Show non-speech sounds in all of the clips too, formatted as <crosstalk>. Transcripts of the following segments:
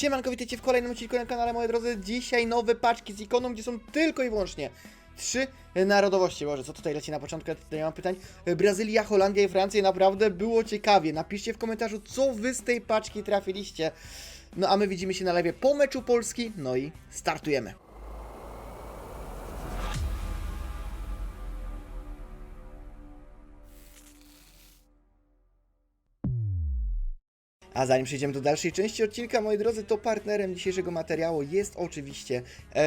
Siemanko, witajcie w kolejnym odcinku na kanale, moi drodzy. Dzisiaj nowe paczki z ikoną, gdzie są tylko i wyłącznie trzy narodowości. Boże, co tutaj leci na początku? Ja tutaj mam pytań. Brazylia, Holandia i Francja. Naprawdę było ciekawie. Napiszcie w komentarzu, co wy z tej paczki trafiliście. No a my widzimy się na lewie po meczu Polski. No i startujemy. A zanim przejdziemy do dalszej części odcinka, moi drodzy, to partnerem dzisiejszego materiału jest oczywiście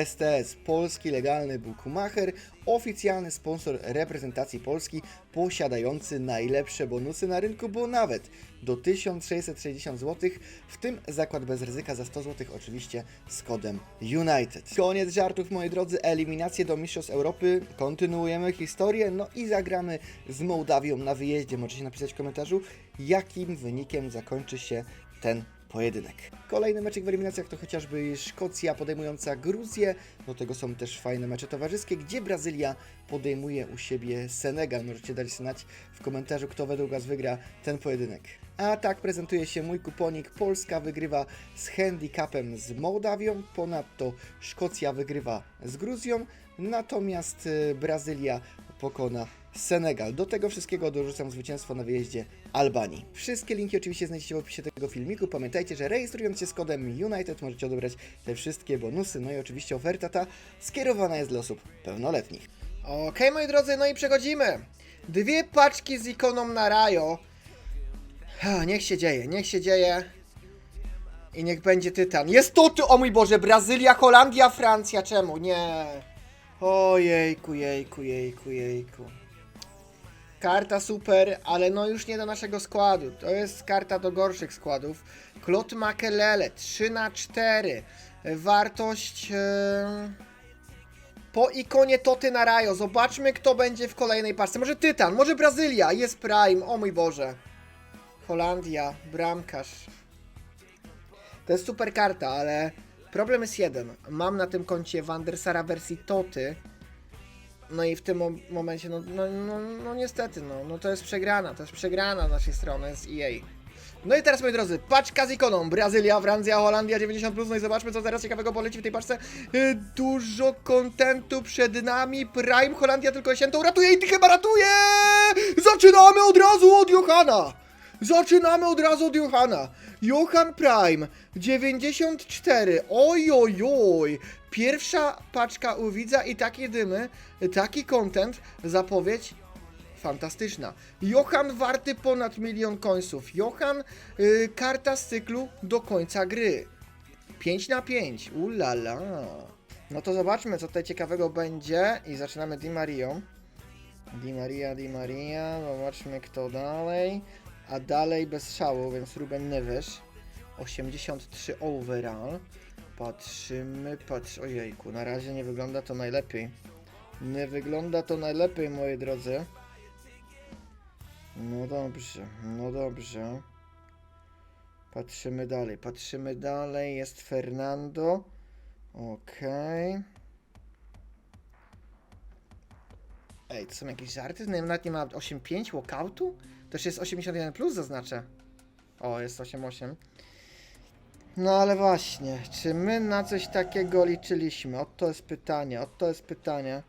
STS, polski legalny bookmacher, oficjalny sponsor reprezentacji Polski, posiadający najlepsze bonusy na rynku, bo nawet do 1660 zł, w tym zakład bez ryzyka za 100 zł, oczywiście z kodem United. Koniec żartów, moi drodzy, eliminacje do Mistrzostw Europy, kontynuujemy historię, no i zagramy z Mołdawią na wyjeździe. Możecie napisać w komentarzu, jakim wynikiem zakończy się ten pojedynek. Kolejny meczek w eliminacjach to chociażby Szkocja podejmująca Gruzję. Do tego są też fajne mecze towarzyskie, gdzie Brazylia podejmuje u siebie Senegal. Możecie dać znać w komentarzu, kto według Was wygra ten pojedynek. A tak prezentuje się mój kuponik. Polska wygrywa z handicapem z Mołdawią, ponadto Szkocja wygrywa z Gruzją, natomiast y, Brazylia pokona Senegal. Do tego wszystkiego dorzucam zwycięstwo na wyjeździe Albanii. Wszystkie linki oczywiście znajdziecie w opisie tego filmiku. Pamiętajcie, że rejestrując się z kodem United możecie odebrać te wszystkie bonusy. No i oczywiście oferta ta skierowana jest dla osób pełnoletnich. Okej, moi drodzy, no i przechodzimy. Dwie paczki z ikoną na Rajo. Niech się dzieje, niech się dzieje. I niech będzie tytan. Jest to ty, o mój Boże, Brazylia, Holandia, Francja. Czemu? Nie. Ojejku, jejku, jejku, jejku. Karta super, ale no już nie do naszego składu. To jest karta do gorszych składów. Klot Makelele 3 na 4 Wartość e, po ikonie Toty na Rajo. Zobaczmy kto będzie w kolejnej paczce. Może Tytan, może Brazylia, jest Prime. O mój Boże. Holandia, bramkarz. To jest super karta, ale problem jest jeden. Mam na tym koncie Wandersara wersji Toty. No i w tym mom- momencie, no, no, no, no niestety, no, no to jest przegrana, to jest przegrana z naszej strony z EA. No i teraz, moi drodzy, paczka z ikoną. Brazylia, Francja, Holandia 90+, no i zobaczmy, co teraz ciekawego poleci w tej paczce. E, Dużo kontentu przed nami. Prime, Holandia tylko się to uratuje i ty chyba ratuje! Zaczynamy od razu od Johana! Zaczynamy od razu od Johana. Johan Prime 94. Oj, oj, oj. Pierwsza paczka u widza i takie dymy, taki content, zapowiedź fantastyczna. Johan warty ponad milion końców. Johan y, karta z cyklu do końca gry. 5 na 5. Ulala. No to zobaczmy, co tutaj ciekawego będzie. I zaczynamy Di Marią. Di Maria, Di Maria. Zobaczmy, kto dalej. A dalej bez szału, więc Ruben Neves. 83 overall. Patrzymy, patrz, ojejku, na razie nie wygląda to najlepiej. Nie wygląda to najlepiej, moi drodzy. No dobrze, no dobrze. Patrzymy dalej, patrzymy dalej. Jest Fernando. Okej. Ej, to są jakieś żarty? Nie, Nawet nie ma 8.5 walkoutu? Też jest 81 plus zaznaczę. O, jest 8.8. No ale właśnie, czy my na coś takiego liczyliśmy? Oto jest pytanie, oto jest pytanie.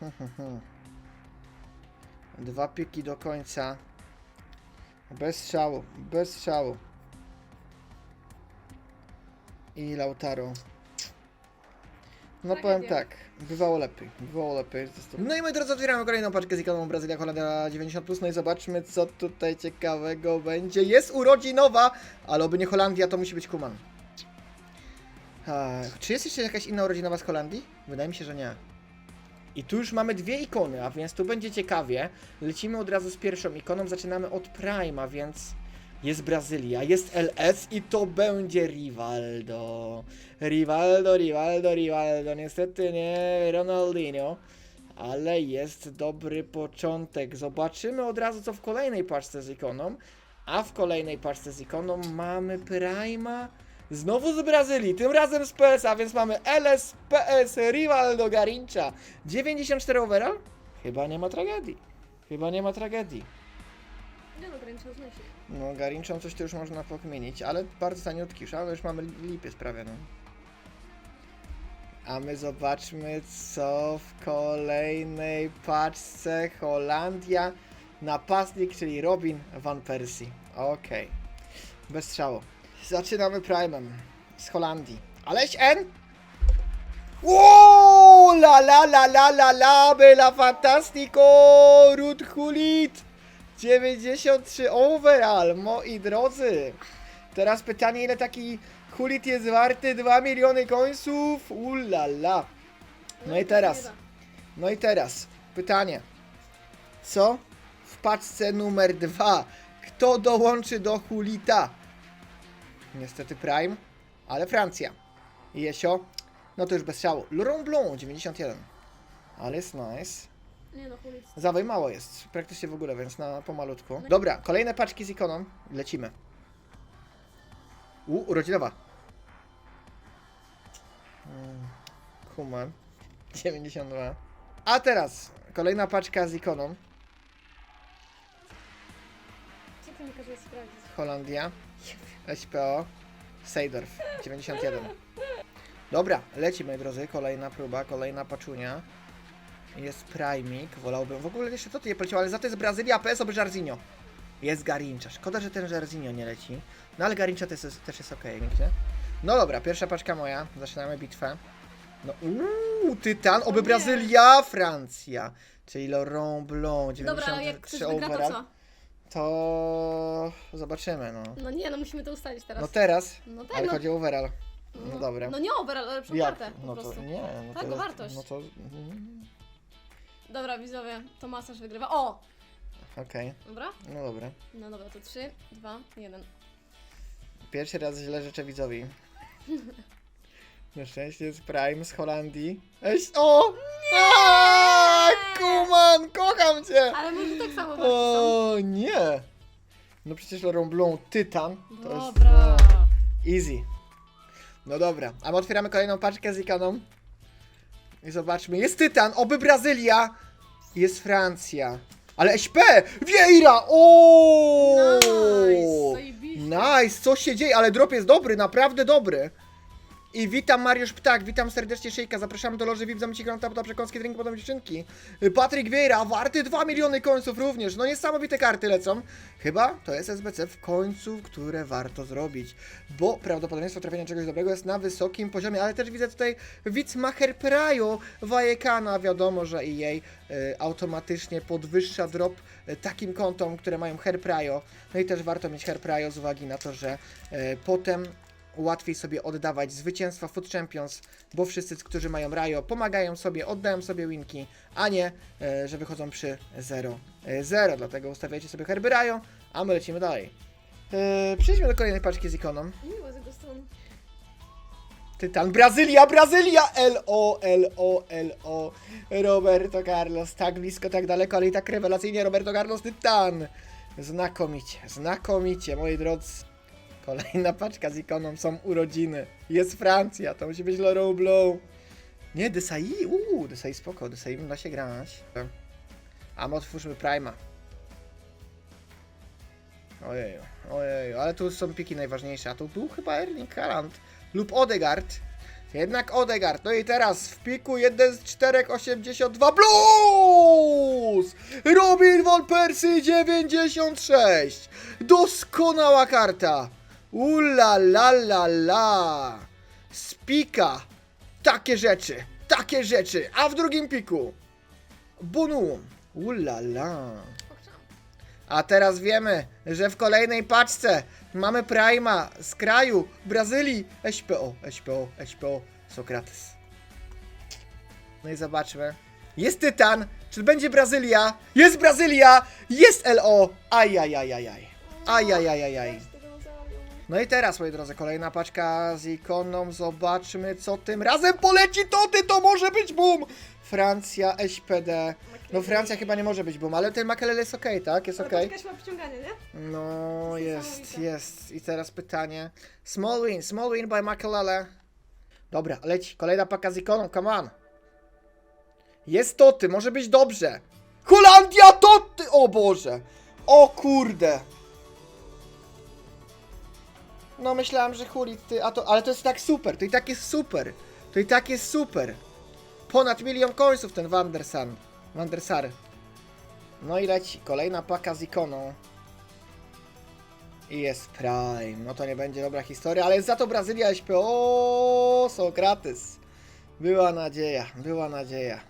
<laughs> Dwa piki do końca. Bez szału, bez szału. I Lautaro. No powiem Tragedia. tak, bywało lepiej, bywało lepiej. No i moi drodzy, otwieramy kolejną paczkę z ikoną Brazylia Holandia 90+, no i zobaczmy co tutaj ciekawego będzie. Jest urodzinowa, ale oby nie Holandia, to musi być Kuman. Czy jest jeszcze jakaś inna urodzinowa z Holandii? Wydaje mi się, że nie. I tu już mamy dwie ikony, a więc tu będzie ciekawie. Lecimy od razu z pierwszą ikoną, zaczynamy od Prima, więc jest Brazylia, jest LS i to będzie Rivaldo. Rivaldo, Rivaldo, Rivaldo. Niestety nie Ronaldinho, ale jest dobry początek. Zobaczymy od razu co w kolejnej paczce z ikoną. A w kolejnej paczce z ikoną mamy Prima. Znowu z Brazylii, tym razem z PS, a więc mamy LS, PS, Rivaldo, Garincha. 94 overall? Chyba nie ma tragedii. Chyba nie ma tragedii. Nie no, graniczna znosi. No, coś tu już można pokmienić, ale bardzo taniutki już, ale już mamy lipy sprawy, no. A my zobaczmy, co w kolejnej paczce Holandia. Napastnik, czyli Robin Van Persie. Okej. Bez strzału. Zaczynamy Primem z Holandii. Aleś N? Wow, la la la la la la, bella fantastico, Ruth Hulit. 93 overall, moi drodzy. Teraz pytanie, ile taki Hulit jest warty? 2 miliony końców? Ulala. No i teraz, no i teraz pytanie. Co w paczce numer 2? Kto dołączy do Hulita? Niestety Prime, ale Francja. Jesio? No to już bez strzału. Laurent Blanc, 91. Ale jest nice. Nie no, chulic. Zawoj mało jest, praktycznie w ogóle, więc na pomalutku. Dobra, kolejne paczki z ikoną. Lecimy. U, urodzinowa. Mm, Human. <laughs> 92. A teraz kolejna paczka z ikoną. Co ty mi każesz sprawdzić? Holandia. SPO. Seydorf. 91. Dobra, leci moi drodzy. Kolejna próba, kolejna paczunia. Jest Primik, wolałbym. W ogóle jeszcze to tu nie poleciał, ale za to jest Brazylia, PS oby Jarzinho. Jest Garincha. Szkoda, że ten Jarzinho nie leci. No ale Garincha też jest, też jest okej, nie? No dobra, pierwsza paczka moja. Zaczynamy bitwę. No uuu, Tytan, oby. Brazylia, Francja. Czyli Laurent Blanc, Dobra, ale jak 93 ktoś wygra, to overall. co? To zobaczymy, no. No nie, no musimy to ustalić teraz. No teraz, No tak, ale no, chodzi o overall. No dobra. No nie overall, ale kartę po No to prostu. nie, no Tak, to o wartość. No to Dobra, widzowie, to masaż wygrywa. O! okej, Dobra? no dobra. No dobra, to 3, 2, 1. Pierwszy raz źle życzę widzowi. Na szczęście jest Prime z Holandii. Eś, o! Aaaa, Kuman, kocham cię! Ale może tak samo warto O nie! No przecież Laurent Blanc, Tytan. są. To jest, Dobra. no, easy. No dobra, a my otwieramy kolejną paczkę z ikoną. I zobaczmy, jest Tytan, oby Brazylia! Jest Francja. Ale SP! Vieira! O! Nice, zajebiście. Nice, co się dzieje? Ale drop jest dobry, naprawdę dobry. I witam Mariusz Ptak, witam serdecznie Szejka, zapraszamy do loży VIP, zamyci granata, poda przekąski, drink, potem dziewczynki. Patryk Vieira, warty 2 miliony końców również, no niesamowite karty lecą. Chyba to jest SBC w końcu, które warto zrobić, bo prawdopodobieństwo trafienia czegoś dobrego jest na wysokim poziomie, ale też widzę tutaj Witzmacher Prajo Wajekana, wiadomo, że i jej y, automatycznie podwyższa drop y, takim kontom, które mają Her Prajo, no i też warto mieć Her Prajo z uwagi na to, że y, potem łatwiej sobie oddawać zwycięstwa Food Champions, bo wszyscy, którzy mają Rajo, pomagają sobie, oddają sobie winki, a nie, e, że wychodzą przy 0-0. Dlatego ustawiajcie sobie herby Rajo, a my lecimy dalej. E, przejdźmy do kolejnej paczki z ikoną. Miło z jego strony. Tytan Brazylia, Brazylia! LO, LO, LO. Roberto Carlos, tak blisko, tak daleko, ale i tak rewelacyjnie. Roberto Carlos, Tytan. Znakomicie, znakomicie, moi drodzy. Kolejna paczka z ikoną, są urodziny. Jest Francja, to musi być Laurent Blanc. Nie, Desai, uuu, Desai spoko, Desai da się grać. A my otwórzmy Prima. Ojeju, ojeju, ale tu są piki najważniejsze, a tu był chyba Erling Haaland lub Odegaard. Jednak Odegaard. No i teraz w piku 1 z 4,82 plus! Robin Van Persie 96. Doskonała karta. Ula la la la. Spika. Takie rzeczy. Takie rzeczy. A w drugim piku Bunu. Ula la. A teraz wiemy, że w kolejnej paczce mamy Prima z kraju Brazylii. SPO, SPO, SPO, Sokrates. No i zobaczmy. Jest Tytan. Czy będzie Brazylia? Jest Brazylia! Jest LO! Ajajajajaj. Ajajajajaj. No i teraz, moi drodzy, kolejna paczka z ikoną. Zobaczmy, co tym razem poleci. To ty, to może być boom! Francja, SPD. No Francja chyba nie może być boom, ale ten Makelele jest okej, tak? Jest okej. Jakaś ma przyciąganie, nie? No, jest jest, niesamowite. jest. I teraz pytanie. Small win, small win by Makelele. Dobra, leci. Kolejna paka z ikoną, come on. Jest Toty, może być dobrze. Holandia, Toty! O Boże! O kurde! No myślałem, że Hulit, ty, a to, ale to jest tak super, to i tak jest super. To i tak jest super. Ponad milion końców ten Wandersan. Wandersar. No i leci. Kolejna paka z ikoną. I jest Prime. No to nie będzie dobra historia, ale za to Brazylia SP. O, Sokrates. Była nadzieja, była nadzieja.